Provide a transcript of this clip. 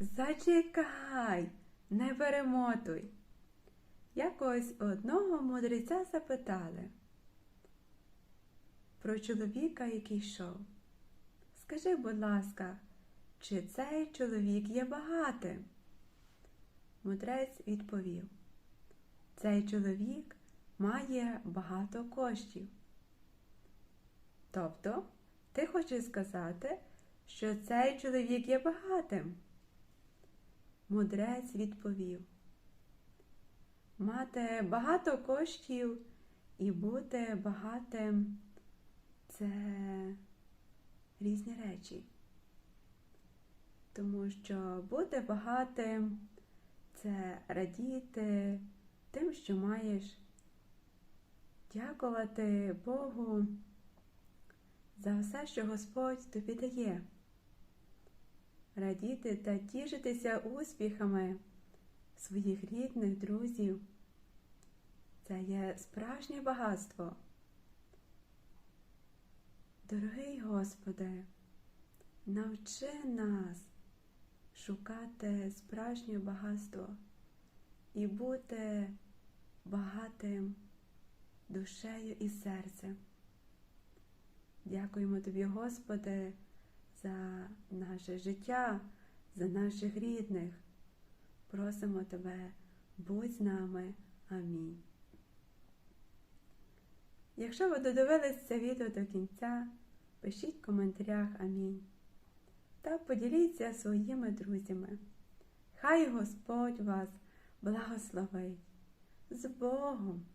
Зачекай, не перемотуй. Якось одного мудреця запитали про чоловіка, який йшов. Скажи, будь ласка, чи цей чоловік є багатим? Мудрець відповів: Цей чоловік має багато коштів. Тобто, ти хочеш сказати, що цей чоловік є багатим? Мудрець відповів: Мати багато коштів і бути багатим це різні речі. Тому що бути багатим це радіти тим, що маєш, дякувати Богу за все, що Господь тобі дає. Радіти та тішитися успіхами своїх рідних, друзів. Це є справжнє багатство. Дорогий Господи, навчи нас шукати справжнє багатство і бути багатим душею і серцем. Дякуємо Тобі, Господи, за наше життя, за наших рідних. Просимо Тебе, будь з нами. Амінь. Якщо ви додивились це відео до кінця, пишіть в коментарях Амінь. Та поділіться своїми друзями. Хай Господь вас благословить з Богом!